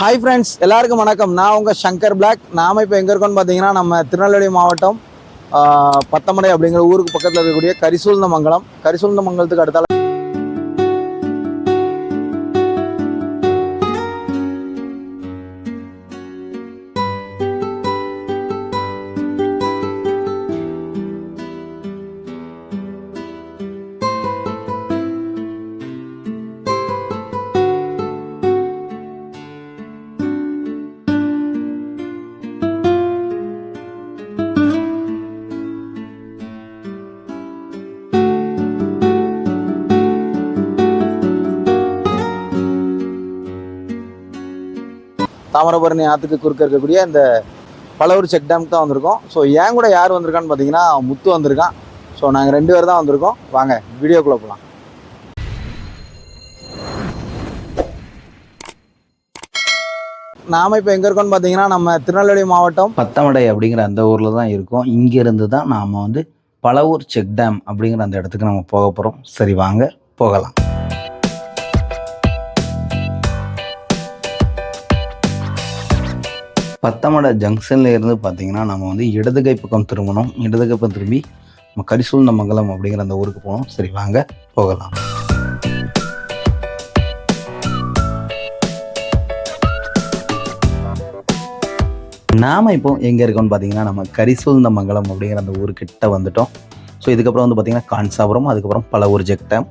Hi friends எல்லாருக்கும் வணக்கம். நான் உங்கள் சங்கர் பிளாக் நாம இப்போ எங்கே இருக்கோம்னு பார்த்தீங்கன்னா நம்ம திருநெல்வேலி மாவட்டம் பத்தமடை அப்படிங்கிற ஊருக்கு பக்கத்தில் இருக்கக்கூடிய கரிசூழ்ந்த மங்கலம். கரிசூழ்ந்த மங்கலத்துக்கு அடுத்தால தாமிரபரணி ஆற்றுக்கு குறுக்க இருக்கக்கூடிய இந்த பலவூர் செக் டேமுக்கு தான் வந்திருக்கோம். ஸோ ஏன் கூட யார் வந்திருக்கான்னு பார்த்தீங்கன்னா முத்து வந்திருக்கான். ஸோ நாங்கள் ரெண்டு பேர் தான் வந்திருக்கோம். வாங்க வீடியோக்குள்ளே போகலாம் நாம இப்போ எங்கே இருக்கோம்னு பார்த்தீங்கன்னா நம்ம திருநெல்வேலி மாவட்டம் பத்தமடை அப்படிங்கிற அந்த ஊரில் தான் இருக்கோம். இங்கேருந்து தான் நாம் வந்து பலவூர் செக் டேம் அப்படிங்கிற அந்த இடத்துக்கு நம்ம போக போகிறோம் சரி வாங்க போகலாம். பத்தமடை ஜங்ஷன்ல இருந்து பார்த்தீங்கன்னா நம்ம வந்து இடது கை பக்கம் திரும்பணும். இடது கை பக்கம் திரும்பி நம்ம கரிசூழ்ந்த மங்கலம் அப்படிங்கிற அந்த ஊருக்கு போகணும். சரி வாங்க போகலாம். நாம் இப்போ எங்கே இருக்கோம்னு பார்த்தீங்கன்னா நம்ம கரிசூழ்ந்த மங்கலம் அப்படிங்கிற அந்த ஊருக்கிட்ட வந்துட்டோம். ஸோ இதுக்கப்புறம் வந்து பார்த்தீங்கன்னா கான்சாபுரம் அதுக்கப்புறம் பல ஊர் ஜெக்டம்.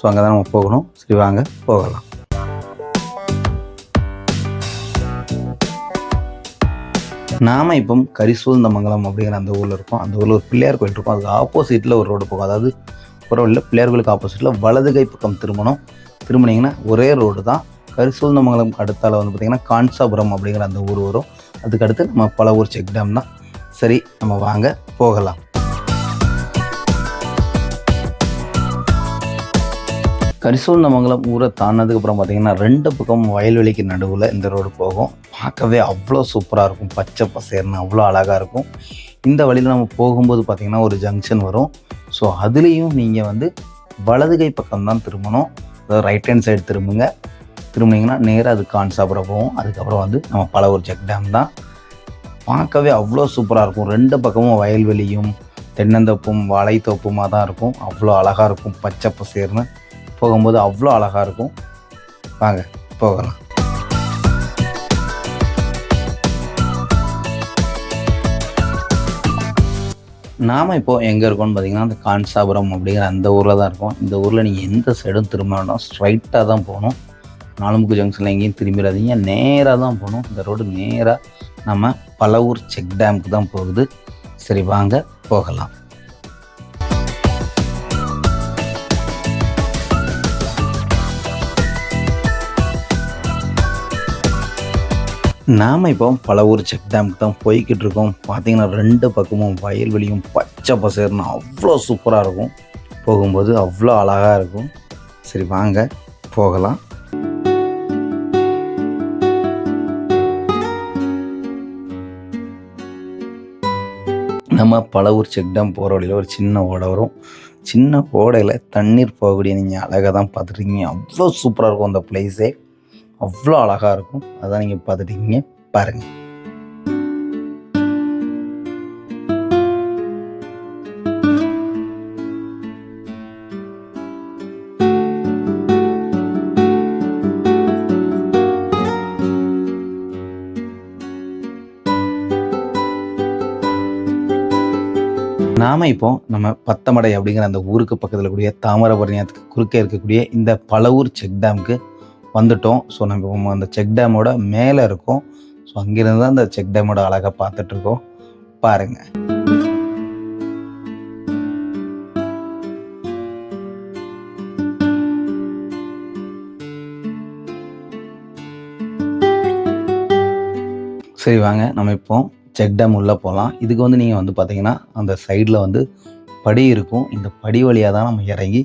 ஸோ அங்கே தான் நம்ம போகணும். சரி வாங்க போகலாம். நாம இப்போ கரிசூழ்ந்த மங்கலம் அப்படிங்கிற அந்த ஊரில் இருக்கோம். அந்த ஊரில் ஒரு பிள்ளையார் கோயில் இருக்கும். அதுக்கு ஆப்போசிட்டில் ஒரு ரோடு போகும் அதாவது ஒரு ரோடில் பிள்ளையார்களுக்கு ஆப்போசிட்டில் வலது கை பக்கம் திருமணம். திரும்பினீங்கன்னா ஒரே ரோடு தான். கரிசூழ்ந்த மங்கலம் அடுத்தால வந்து பார்த்தீங்கன்னா கான்சாபுரம் அப்படிங்கிற அந்த ஊர் வரும். அதுக்கு அடுத்து நம்ம பல ஊர் செக் டேம் தான். சரி நம்ம வாங்க போகலாம். கரிசூழ்ந்தமங்கலம் ஊரை தாண்டதுக்கப்புறம் பார்த்தீங்கன்னா ரெண்டு பக்கம் வயல்வெளிக்கு நடுவில் இந்த ரோடு போகும். பார்க்கவே அவ்வளோ சூப்பராக இருக்கும். பச்சை பசேர்னு அவ்வளோ அழகாக இருக்கும். இந்த வழியில் நம்ம போகும்போது பார்த்தீங்கன்னா ஒரு ஜங்ஷன் வரும். ஸோ அதுலேயும் நீங்கள் வந்து வலது கை பக்கம் தான் திரும்பணும். அதாவது ரைட் ஹேண்ட் சைடு திரும்புங்க. திரும்பினீங்கன்னா நேராக அது கான்சாபுரம் போகும். அதுக்கப்புறம் வந்து நம்ம பலவூர் செக் டேம் தான். பார்க்கவே அவ்வளோ சூப்பராக இருக்கும். ரெண்டு பக்கமும் வயல்வெளியும் தென்னந்தோப்பும் வாழைத்தோப்புமாக தான் இருக்கும். அவ்வளோ அழகாக இருக்கும். பச்சை பசேர்னு. போகும்போது அவ்வளோ அழகாக இருக்கும். வாங்க போகலாம். நாம் இப்போ எங்கே இருக்கோம்னு பார்த்தீங்கன்னா அந்த கான்சாபுரம் அப்படிங்கிற அந்த ஊரில் தான் இருக்கோம். இந்த ஊரில் நீங்கள் எந்த சைடும் திரும்ப வேண்டாம் ஸ்ட்ரைட்டாக தான் போகணும். நாலுமுக்கு ஜங்ஷனில் எங்கேயும் திரும்பிடாதீங்க. நேராக தான் போகணும். இந்த ரோடு நேராக நம்ம பலவூர் செக் டேமுக்கு தான் போகுது. சரி வாங்க போகலாம். நாம் இப்போ பலவூர் செக் டேமுக்கு தான் போய்கிட்டு இருக்கோம். பார்த்தீங்கன்னா ரெண்டு பக்கமும் வயல்வெளியும் பச்சை பசேர்னு அவ்வளோ சூப்பராக இருக்கும். போகும்போது அவ்வளோ அழகாக இருக்கும். சரி வாங்க போகலாம். நம்ம பலவூர் செக் டேம் போகிற வழியில் ஒரு சின்ன ஓடை வரும். சின்ன ஓடையில் தண்ணீர் போகக்கூடிய நீங்கள் அழகாக தான் பார்த்துருக்கீங்க அவ்வளோ சூப்பராக இருக்கும் அந்த பிளேஸே அவ்வளோ அழகாக இருக்கும். அதான் நீங்கள் பார்த்துட்டீங்க. பாருங்கள் நாம இப்போ நம்ம பத்தமடை அப்படிங்கிற அந்த ஊருக்கு பக்கத்தில் கூடிய தாமிரபரணியத்துக்கு குறுக்கே இருக்கக்கூடிய இந்த பழவூர் செக் டேமுக்கு வந்துட்டோம். ஸோ நம்ம அந்த செக் டேமோட மேலே இருக்கோம். ஸோ அங்கிருந்து தான் அந்த செக் டேமோட அழகாக பார்த்துட்ருக்கோம் பாருங்கள் சரி வாங்க. நம்ம இப்போ செக் டேம் உள்ளே போகலாம் இதுக்கு வந்து நீங்கள் வந்து பார்த்தீங்கன்னா அந்த சைடில் வந்து படி இருக்கும். இந்த படி வழியாக தான் நம்ம இறங்கி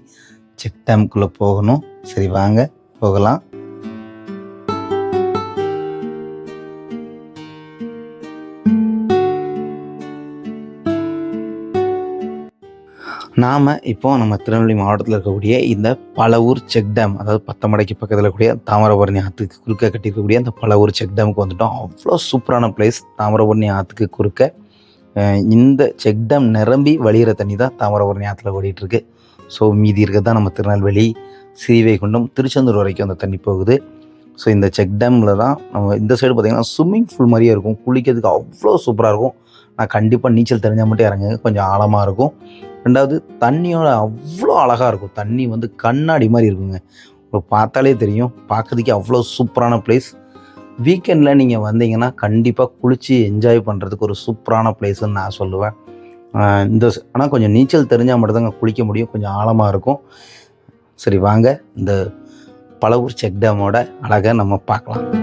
செக் டேமுக்குள்ளே போகணும். சரி வாங்க. போகலாம். நாம் இப்போ நம்ம திருநெல்வேலி மாவட்டத்தில் இருக்கக்கூடிய இந்த பலவூர் செக் டேம் அதாவது பத்தமடைக்கு பக்கத்தில் இருக்கக்கூடிய தாமிரபரணி ஆற்றுக்கு குறுக்க கட்டியிருக்கக்கூடிய அந்த பலவூர் செக் டேமுக்கு வந்துட்டோம். அவ்வளோ சூப்பரான பிளேஸ் தாமிரபரணி ஆற்றுக்கு குறுக்க இந்த செக் டேம் நிரம்பி வழிகிற தண்ணி தான் தாமிரபரணி ஆற்றுல ஓடிட்டுருக்கு. ஸோ மீதி இருக்கிறது தான் நம்ம திருநெல்வேலி ஸ்ரீவைகுண்டம் திருச்செந்தூர் வரைக்கும் அந்த தண்ணி போகுது. ஸோ இந்த செக் டேமில் தான் நம்ம இந்த சைடு பார்த்திங்கன்னா ஸ்விம்மிங் ஃபூல் மாதிரியே இருக்கும். குளிக்கிறதுக்கு அவ்வளோ சூப்பராக இருக்கும். நான் கண்டிப்பாக நீச்சல் தெரிஞ்சால் மட்டும் இறங்குங்க. கொஞ்சம் ஆழமாக இருக்கும். ரெண்டாவது தண்ணியோட அவ்வளோ அழகாக இருக்கும். தண்ணி வந்து கண்ணாடி மாதிரி இருக்குங்க. உங்களுக்கு பார்த்தாலே தெரியும். பார்க்கறதுக்கே அவ்வளோ சூப்பரான பிளேஸ் வீக்கெண்டில் நீங்கள் வந்தீங்கன்னா கண்டிப்பாக குளித்து என்ஜாய் பண்ணுறதுக்கு ஒரு சூப்பரான பிளேஸ்ன்னு நான் சொல்லுவேன். இந்த ஆனால் கொஞ்சம் நீச்சல் தெரிஞ்சால் மட்டும்தாங்க குளிக்க முடியும். கொஞ்சம் ஆழமாக இருக்கும். சரி வாங்க. இந்த பழவூர் செக் டேமோட அழகை நம்ம பார்க்கலாம்.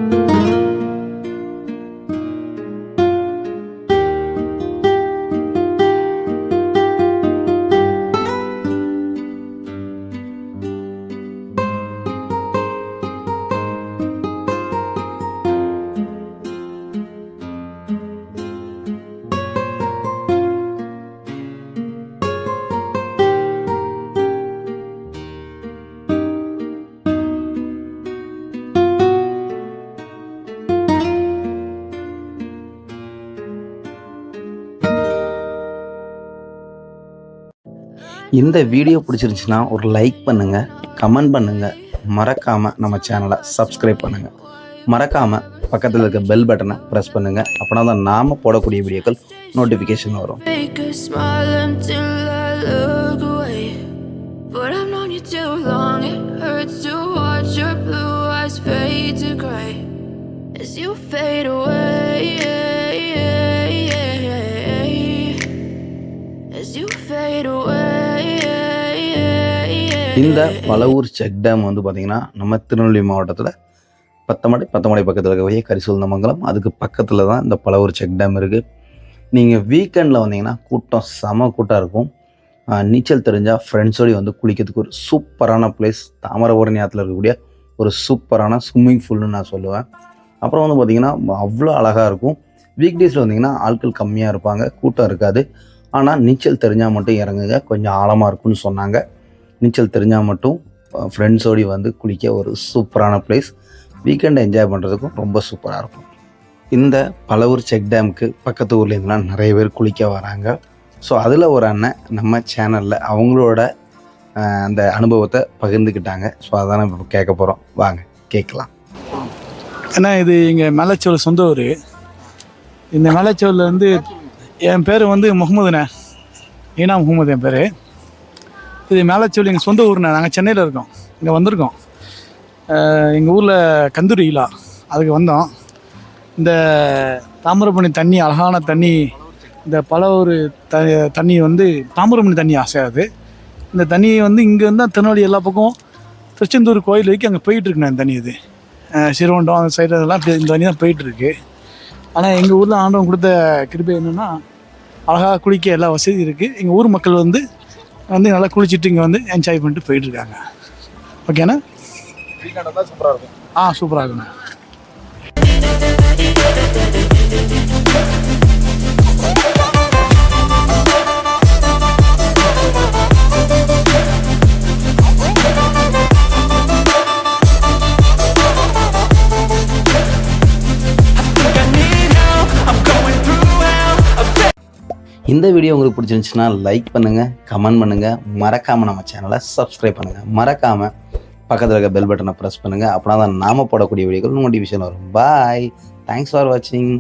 இந்த வீடியோ பிடிச்சிருந்துச்சுன்னா ஒரு லைக் பண்ணுங்கள் கமெண்ட் பண்ணுங்கள் மறக்காமல் நம்ம சேனலை சப்ஸ்கிரைப் பண்ணுங்கள் மறக்காமல் பக்கத்தில் இருக்க பெல் பட்டனை ப்ரெஸ் பண்ணுங்கள் அப்படின்னா தான் நாம் போடக்கூடிய வீடியோக்கள் நோட்டிஃபிகேஷன் வரும். But I've known you too long, it hurts to watch your blue eyes fade to gray. As you fade away. இந்த பலவூர் செக் டேம் வந்து பார்த்திங்கன்னா நம்ம திருநெல்வேலி மாவட்டத்தில் பத்தமடை பத்தமடை பக்கத்தில் இருக்கக்கூடிய கரிசூல்நமங்கலம் அதுக்கு பக்கத்தில் தான் இந்த பலவூர் செக் டேம் இருக்குது நீங்கள் வீக்கெண்டில் வந்தீங்கன்னா கூட்டம் செம கூட்டம் இருக்கும். நீச்சல் தெரிஞ்சால் ஃப்ரெண்ட்ஸோடய வந்து குளிக்கிறதுக்கு ஒரு சூப்பரான பிளேஸ் தாமரபரணி ஆற்றுல இருக்கக்கூடிய ஒரு சூப்பரான ஸ்விம்மிங் ஃபூல்னு நான் சொல்லுவேன். அப்புறம் வந்து பார்த்திங்கன்னா அவ்வளோ அழகாக இருக்கும். வீக் டேஸில் வந்தீங்கன்னா ஆட்கள் கம்மியாக இருப்பாங்க கூட்டம் இருக்காது. ஆனால் நீச்சல் தெரிஞ்சால் மட்டும் இறங்குங்க கொஞ்சம் ஆழமாக இருக்கும்னு சொன்னாங்க. நீச்சல் தெரிஞ்சால் மட்டும் ஃப்ரெண்ட்ஸோடி வந்து குளிக்க ஒரு சூப்பரான பிளேஸ் வீக்கெண்டை என்ஜாய் பண்ணுறதுக்கும் ரொம்ப சூப்பராக இருக்கும். இந்த பலவூர் செக் டேமுக்கு பக்கத்து ஊர்லேருந்துலாம் நிறைய பேர் குளிக்க வராங்க. ஸோ அதில் ஒரு அண்ணன் நம்ம சேனலில் அவங்களோட அந்த அனுபவத்தை பகிர்ந்துக்கிட்டாங்க. ஸோ அதான் இப்போ கேட்க போகிறோம் வாங்க கேட்கலாம். ஏன்னா இது எங்கள் மேலச்சோல் சொந்த ஊர். இந்த மேலச்சோலில் வந்து என் பேர் வந்து முகமதுண்ணே. ஈனா முகமது என் பேர்? இது மேலச்சோல் எங்கள் சொந்த ஊர்ண்ணே. நாங்கள் சென்னையில் இருக்கோம். இங்கே வந்திருக்கோம். எங்கள் ஊரில் கந்தூரி இலா. அதுக்கு வந்தோம். இந்த தாமிரபரணி தண்ணி அழகான தண்ணி இந்த பல ஒரு த தண்ணி வந்து தாமிரபரணி தண்ணி ஆசையாது இந்த தண்ணியை வந்து இங்கே வந்து திருநெல்வேலி எல்லா பக்கம் திருச்செந்தூர் கோயில் வரைக்கும் அங்கே போயிட்டுருக்குண்ணே இந்த தண்ணி இது. சிறுவண்டம் அந்த சைடு இதெல்லாம் இந்த தண்ணி தான் போயிட்டுருக்கு ஆனால் எங்கள் ஊரில் ஆண்டவன் கொடுத்த கிருபை என்னென்னா அழகாக குளிக்க எல்லா வசதியும் இருக்குது எங்கள் ஊர் மக்கள் வந்து வந்து நல்லா குளிச்சுட்டு இங்கே வந்து என்ஜாய் பண்ணிட்டு போயிட்டுருக்காங்க. ஓகேண்ணா சூப்பராக இருக்கும் ஆ சூப்பராக இருக்குண்ணா. இந்த வீடியோ உங்களுக்கு பிடிச்சிருந்துச்சுன்னா லைக் பண்ணுங்கள் கமெண்ட் பண்ணுங்கள் மறக்காமல் நம்ம சேனலை சப்ஸ்கிரைப் பண்ணுங்கள் மறக்காமல் பக்கத்தில் இருக்க பெல் பட்டனை ப்ரெஸ் பண்ணுங்கள் அப்படின்னா தான் நாம போடக்கூடிய வீடியோக்கள் நோட்டிஃபிகேஷன் வரும். பாய் தேங்க்ஸ் ஃபார் வாட்சிங்